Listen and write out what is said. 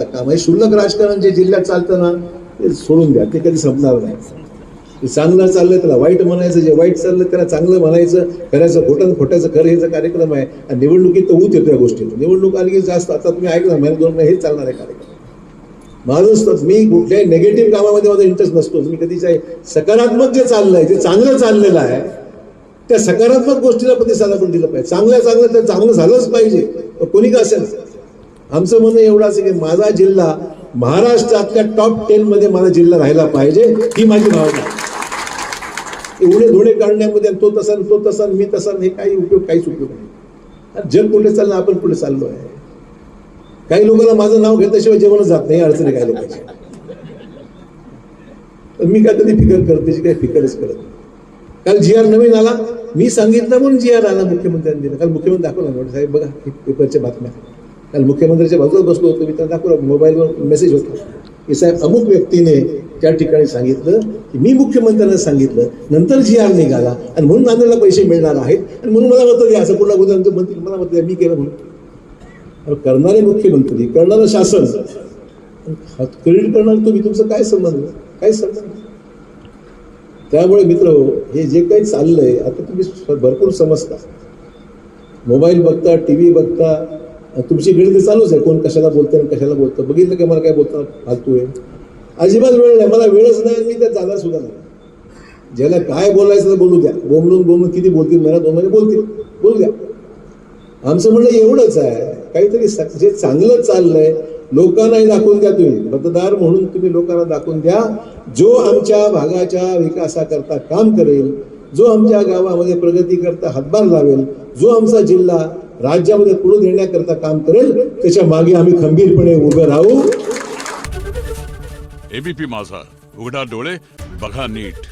काम आहे. शुल्लक राजकारण जे जिल्ह्यात चालतं ना ते सोडून द्या. ते कधी संपणार नाही. चांगलं चाललंय त्याला वाईट म्हणायचं जे वाईट चाललं त्याला चांगलं म्हणायचं खऱ्याचं खोटं खोट्याचं खरं हेचा कार्यक्रम आहे. आणि निवडणुकीत तर होत येतो या गोष्टी निवडणूक आली की जास्त आता तुम्ही ऐकलं महिना दोन महिने हेच चालणार आहे कार्यक्रम. माझं मी कुठल्याही नेगेटिव्ह कामामध्ये माझा इंटरेस्ट नसतो. मी कधीच आहे सकारात्मक जे चाललंय जे चांगलं चाललेलं आहे त्या सकारात्मक गोष्टीला प्रतिसाद आपण दिलं पाहिजे. चांगल्या चांगलं तर चांगलं झालंच पाहिजे. कोणी का असेल? आमचं म्हणणं एवढं आहे की माझा जिल्हा महाराष्ट्रातल्या टॉप टेन मध्ये माझा जिल्हा राहिला पाहिजे ही माझी भावना आहे. एवढे धुळे काढण्यामध्ये तो तसा तो तसा मी तसा हे काही उपयोग काहीच उपयोग नाही. जग पुढे चाललं आपण पुढे चाललो आहे काही लोकांना माझं नाव घेतल्याशिवाय जेवणच जात नाही अडचणी काही लोकांची. तर मी काय कधी फिकर करते काही फिकरच करत नाही. काल जी आर नवीन आला. मी सांगितलं म्हणून जी आर आला मुख्यमंत्र्यांनी दिला. काल मुख्यमंत्री दाखवला साहेब बघा पेपरच्या बातम्या. काल मुख्यमंत्र्यांच्या बाजूला बसलो होतो मी त्यांना दाखवला मोबाईलवर मेसेज होता. की साहेब अमुक व्यक्तीने त्या ठिकाणी सांगितलं की मी मुख्यमंत्र्यांना सांगितलं नंतर जी आर निघाला आणि म्हणून नांदेडला पैसे मिळणार आहेत आणि म्हणून मला मत द्या असं पुन्हा उद्या मंत्री मला मत द्या मी केलं म्हणून. करणारे मुख्यमंत्री करणारं शासन क्रेडिट करणार तुम्ही तुमचं काय संबंध? काय संबंध? त्यामुळे मित्र हे जे काही चाललंय आता तुम्ही भरपूर समजता. मोबाईल बघता टी व्ही बघता तुमची गणित चालूच आहे. कोण कशाला बोलतं आणि कशाला बोलतं बघितलं की मला काय बोलता फालतू आहे अजिबात वेळ नाही. मला वेळच नाही मी त्यात जाणार सुद्धा नाही. ज्याला काय बोलायचं तर बोलू द्या. बोंबलून बोंबलून किती बोलतील? मला दोन महिने बोलतील. बोलू द्या. आमचं म्हणणं एवढंच आहे. काहीतरी जे चांगलं चाललंय लोकांनाही दाखवून द्या तुम्ही. मतदार म्हणून तुम्ही लोकांना दाखवून द्या. जो आमच्या भागाच्या विकासाकरता काम करेल जो आमच्या गावामध्ये प्रगती करता हातभार लावेल जो आमचा जिल्हा राज्यामध्ये पुढे नेण्याकरता काम करेल त्याच्यामागे आम्ही खंबीरपणे उभे राहू. एबीपी माझा उघडा डोळे बघा नीट.